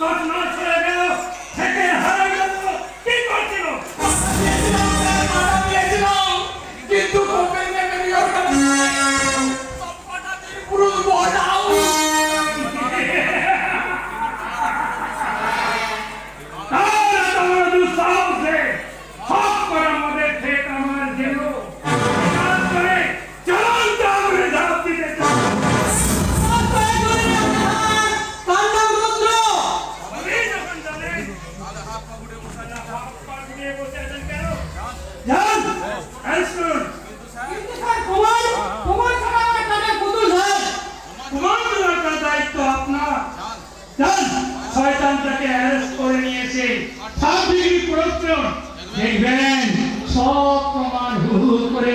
Todos nós escrevemos তাকে arrest করে নিয়েছে। থার্ড ডিগ্রি প্রশ্ন দেখবেন সব প্রমাণ হুহু করে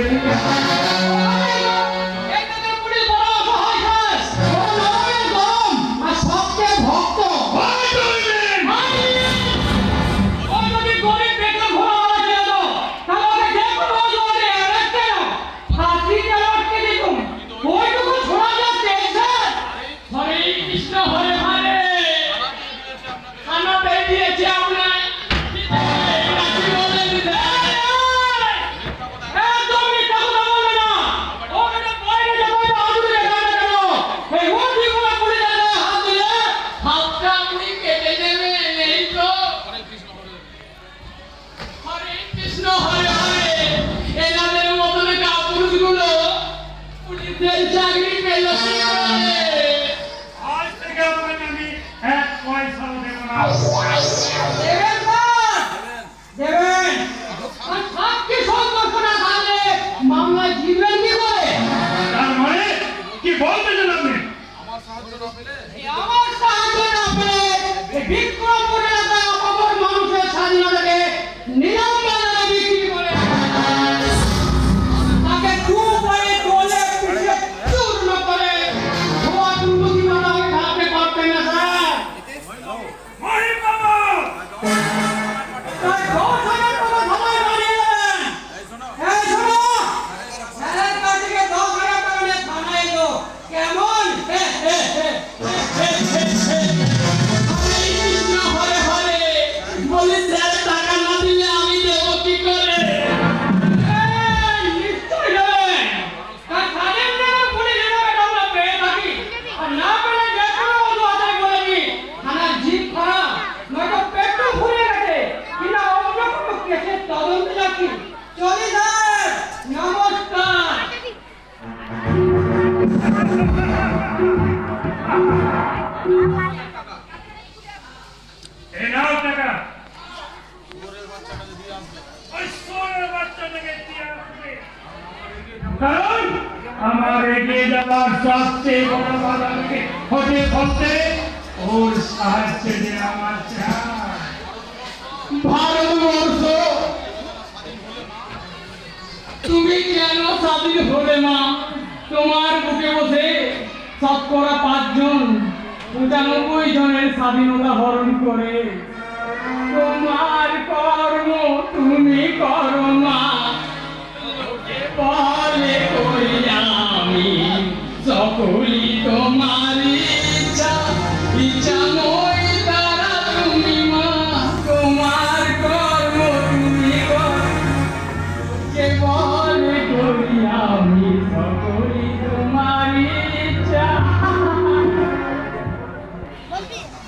আপনি কেটে দেবেন এই তো। হরে কৃষ্ণ, হরে হরে। এনাদের মতন কাপুরুষগুলো পুলিশের চাকরি পেল। bico! কারণ আমার এগিয়ে যাওয়ার সবচেয়ে বড় বাধা হতে হতে ওর সাহায্যে আমার ভারতবর্ষ তুমি কেন স্বাধীন হলে না? তোমার বুকে বসে শতকরা পাঁচজন পঁচানব্বই জনের স্বাধীনতা হরণ করে। তোমার কর্ম তুমি করো না। আমি সকলি তোমার